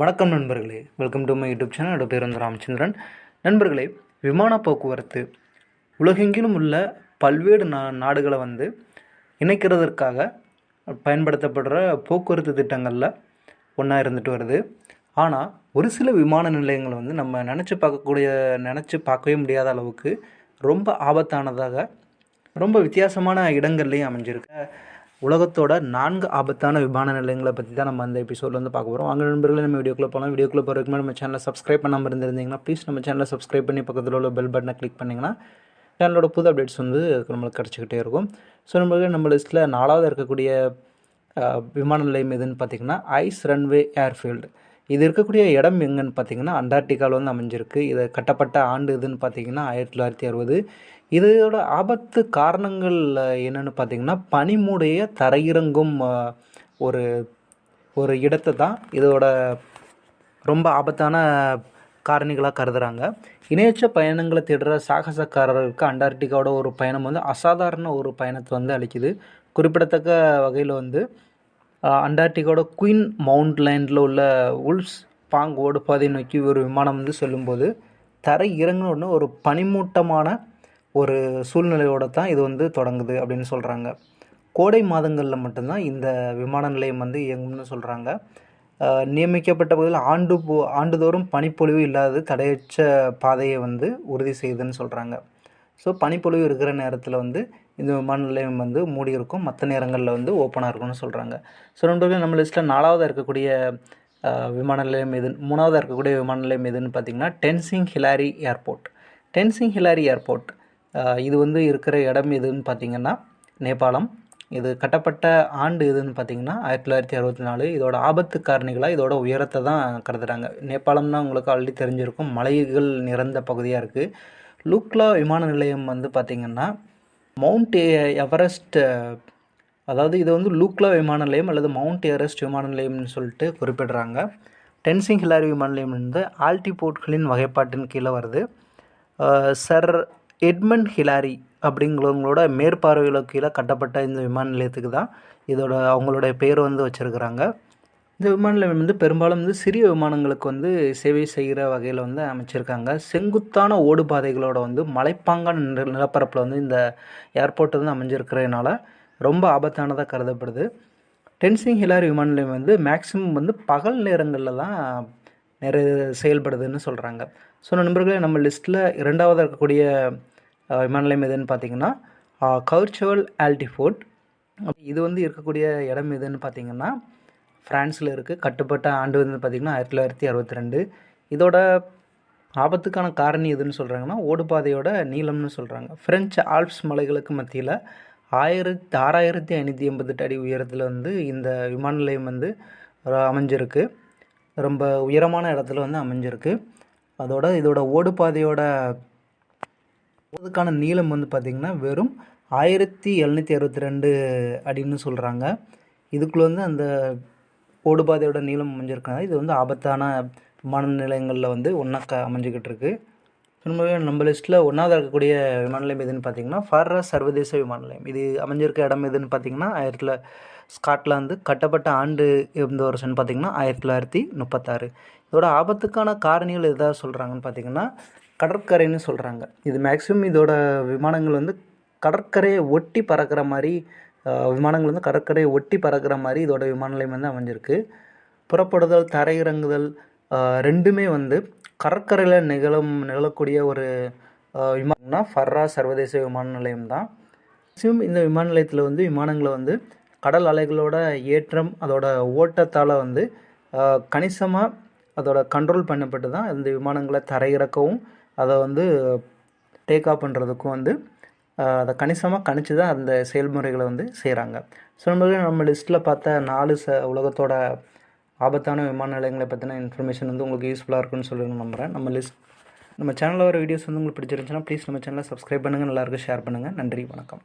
வணக்கம் நண்பர்களே. Welcome to my YouTube channel என்னோட பேர் வந்து ராமச்சந்திரன். நண்பர்களே விமான போக்குவரத்து உலகெங்கிலும் உள்ள பல்வேறு நா நாடுகளை வந்து இணைக்கிறதற்காக பயன்படுத்தப்படுற போக்குவரத்து திட்டங்களில் ஒன்றா இருந்துட்டு வருது. ஆனால் ஒரு சில விமான நிலையங்கள் வந்து நம்ம நினச்சி பார்க்கக்கூடிய நினச்சி பார்க்கவே முடியாத அளவுக்கு ரொம்ப ஆபத்தானதாக ரொம்ப வித்தியாசமான இடங்கள்லேயும் அமைஞ்சிருக்கு. உலகத்தோட நான்கு ஆபத்தான விமான நிலையங்களை பற்றி தான் நம்ம அந்த எபிசோடில் வந்து பார்க்க போகிறோம் அங்கே நண்பர்களே நம்ம வீடியோக்குள்ளே போகலாம் வீடியோக்குள்ளே போகிறதுக்கு நம்ம சேனலை சப்ஸ்கிரைப் பண்ணாமல் இருந்திருந்தீங்கன்னா ப்ளீஸ் நம்ம சேனலை சப்ஸ்கிரைப் பண்ணி பக்கத்தில் உள்ள பெல் பட்டனை கிளிக் பண்ணிங்கன்னா சேனலோட புது அப்டேட்ஸ் வந்து நம்மளுக்கு கிடச்சிக்கிட்டே இருக்கும். ஸோ நம்மளுக்கு நம்ம லிஸ்ட்டில் நாலாவது இருக்கக்கூடிய விமான நிலையம் எதுன்னு பார்த்தீங்கன்னா ஐஸ் ரன்வே ஏர்ஃபீல்டு இது இருக்கக்கூடிய இடம் எங்கன்னு பார்த்தீங்கன்னா அண்டார்டிகாவில் வந்து அமைஞ்சிருக்கு. இதை கட்டப்பட்ட ஆண்டு இதுன்னு பார்த்தீங்கன்னா ஆயிரத்தி தொள்ளாயிரத்தி அறுபது. இதோட ஆபத்து காரணங்கள் என்னென்னு பார்த்தீங்கன்னா பனிமூடைய தரையிறங்கும் ஒரு ஒரு இடத்தை தான் இதோட ரொம்ப ஆபத்தான காரணிகளாக கருதுகிறாங்க இணையற்ற பயணங்களை தேடுற சாகசக்காரர்களுக்கு அண்டார்டிகாவோட ஒரு பயணம் வந்து அசாதாரண ஒரு பயணத்தை வந்து அளிக்குது. குறிப்பிடத்தக்க வகையில் வந்து அண்டார்டிகாவோட குயின் மவுண்ட் லேண்டில் உள்ள உல்ஸ் பாங் ஓடுபாதை நோக்கி ஒரு விமானம் வந்து செல்லும்போது தரை இறங்கின ஒரு பனிமூட்டமான ஒரு சூழ்நிலையோட தான் இது வந்து தொடங்குது அப்படின்னு சொல்கிறாங்க கோடை மாதங்களில் மட்டும்தான் இந்த விமான நிலையம் வந்து இயங்கும்னு சொல்கிறாங்க நியமிக்கப்பட்ட பகுதியில் ஆண்டு போ ஆண்டுதோறும் பனிப்பொழிவு இல்லாத தடையற்ற பாதையை வந்து உறுதி செய்யுதுன்னு சொல்கிறாங்க ஸோ பனிப்பொழிவு இருக்கிற நேரத்தில் வந்து இந்த விமான நிலையம் வந்து மூடி இருக்கும் மற்ற நேரங்களில் வந்து ஓப்பனாக இருக்கும்னு சொல்கிறாங்க ஸோ நண்பர்கள் நம்ம லிஸ்ட்டில் நாலாவதாக இருக்கக்கூடிய விமான நிலையம் எது? மூணாவதாக இருக்கக்கூடிய விமான நிலையம் எதுன்னு பார்த்தீங்கன்னா Tenzing Hillary airport. Tenzing Hillary airport இது வந்து இருக்கிற இடம் எதுன்னு பார்த்தீங்கன்னா நேபாளம். இது கட்டப்பட்ட ஆண்டு எதுன்னு பார்த்தீங்கன்னா ஆயிரத்தி தொள்ளாயிரத்தி அறுபத்தி நாலு. இதோட ஆபத்து காரணிகளாக இதோட உயரத்தை தான் கருதுகிறாங்க நேபாளம்னா உங்களுக்கு ஆல்ரெடி தெரிஞ்சிருக்கும். மலைகள் நிறைந்த பகுதியாக இருக்குது லூக்லா விமான நிலையம் வந்து பார்த்திங்கன்னா மவுண்ட் எவரெஸ்ட் அதாவது இது வந்து லூக்லா விமான நிலையம் அல்லது மவுண்ட் எவரெஸ்ட் விமான நிலையம்னு சொல்லிட்டு குறிப்பிடுறாங்க. டென்சிங் ஹிலாரி விமான நிலையம் வந்து ஆல்டிபோர்ட்களின் வகைப்பாட்டின் கீழே வருது. சர் எட்மண்ட் ஹிலாரி அப்படிங்கிறவங்களோட மேற்பார்வையில் கீழே கட்டப்பட்ட இந்த விமான நிலையத்துக்கு தான் இதோட அவங்களோட பேர் வந்து வச்சுருக்குறாங்க. இந்த விமான நிலையம் வந்து பெரும்பாலும் வந்து சிறிய விமானங்களுக்கு வந்து சேவை செய்கிற வகையில் வந்து அமைச்சிருக்காங்க. செங்குத்தான ஓடுபாதைகளோட வந்து மலைப்பாங்கான நில நிலப்பரப்பில் வந்து இந்த ஏர்போர்ட் வந்து அமைஞ்சிருக்கிறதுனால ரொம்ப ஆபத்தானதாக கருதப்படுது. டென்சிங் ஹிலாரி விமான நிலையம் வந்து மேக்ஸிமம் வந்து பகல் நேரங்களில் தான் நிறைய செயல்படுதுன்னு சொல்கிறாங்க ஸோ நண்பர்களே நம்ம லிஸ்ட்டில் இரண்டாவதாக இருக்கக்கூடிய விமான நிலையம் எதுன்னு பார்த்தீங்கன்னா கவுர்ச்சுவல் ஆல்டிஃபோர்ட். இது வந்து இருக்கக்கூடிய இடம் எதுன்னு பார்த்தீங்கன்னா ஃப்ரான்ஸில் இருக்குது. கட்டுப்பட்ட ஆண்டு வந்து பார்த்திங்கன்னா ஆயிரத்தி தொள்ளாயிரத்தி அறுபத்தி ரெண்டு. இதோட ஆபத்துக்கான காரணி எதுன்னு சொல்கிறாங்கன்னா ஓடுபாதையோட நீளம்னு சொல்கிறாங்க ஃப்ரெஞ்சு ஆல்ப்ஸ் மலைகளுக்கு மத்தியில் ஆயிரத்தி ஆறாயிரத்தி ஐநூற்றி எண்பத்தெட்டு அடி உயரத்தில் வந்து இந்த விமான நிலையம் வந்து அமைஞ்சிருக்கு. ரொம்ப உயரமான இடத்துல வந்து அமைஞ்சிருக்கு. அதோட இதோட ஓடுபாதையோட அதுக்கான நீளம் வந்து பார்த்திங்கன்னா வெறும் ஆயிரத்தி எழுநூற்றி அறுபத்தி ரெண்டு அடின்னு சொல்கிறாங்க இதுக்குள்ளே வந்து அந்த ஓடுபாதையோட நீளம் அமைஞ்சிருக்கனால இது வந்து ஆபத்தான விமான நிலையங்களில் வந்து ஒன்றா க அமைஞ்சிக்கிட்டு இருக்குது திரும்பவே நம்ம லிஸ்ட்டில் ஒன்றாவது இருக்கக்கூடிய விமான நிலையம் எதுன்னு பார்த்தீங்கன்னா ஃபார்ரா சர்வதேச விமான நிலையம் இது அமைஞ்சிருக்க இடம் எதுன்னு பார்த்தீங்கன்னா ஆயிரத்தி ஸ்காட்லாந்து கட்டப்பட்ட ஆண்டு எந்த வருஷம்னு பார்த்தீங்கன்னா ஆயிரத்தி தொள்ளாயிரத்தி முப்பத்தாறு. இதோட ஆபத்துக்கான காரணிகள் எதாவது சொல்கிறாங்கன்னு பார்த்தீங்கன்னா கடற்கரைன்னு சொல்கிறாங்க இது மேக்ஸிமம் இதோட விமானங்கள் வந்து கடற்கரையை ஒட்டி பறக்கிற மாதிரி விமானங்கள் வந்து கடற்கரையை ஒட்டி பறக்கிற மாதிரி இதோட விமான நிலையம் வந்து அமைஞ்சிருக்கு. புறப்படுதல் தரையிறங்குதல் ரெண்டுமே வந்து கடற்கரையில் நிகழும் நிகழக்கூடிய ஒரு விமானம்னா ஃபர்ரா சர்வதேச விமான நிலையம் தான். மேக்ஸிமம் இந்த விமான நிலையத்தில் வந்து விமானங்களை வந்து கடல் அலைகளோட ஏற்றம் அதோட ஓட்டத்தால் வந்து கணிசமாக அதோட கண்ட்ரோல் பண்ணப்பட்டு தான் இந்த விமானங்களை தரையிறக்கவும் அதை வந்து டேக் ஆஃப் பண்ணுறதுக்கும் வந்து அதை கணிசமாக கணிச்சு தான் அந்த செயல்முறைகளை வந்து செய்கிறாங்க ஸோ நம்ம நம்ம லிஸ்ட்டில் பார்த்த நாலு ச உலகத்தோட ஆபத்தான விமான நிலையங்களை பற்றின இன்ஃபர்மேஷன் வந்து உங்களுக்கு யூஸ்ஃபுல்லாக இருக்குன்னு சொல்லி நம்புகிறேன் நம்ம லிஸ்ட் நம்ம சேனலில் வர வீடியோஸ் வந்து உங்களுக்கு பிடிச்சிருந்துச்சுன்னா ப்ளீஸ் நம்ம சேனலை சப்ஸ்கிரைப் பண்ணுங்கள் நல்லாயிருக்கும் ஷேர் பண்ணுங்கள் நன்றி வணக்கம்.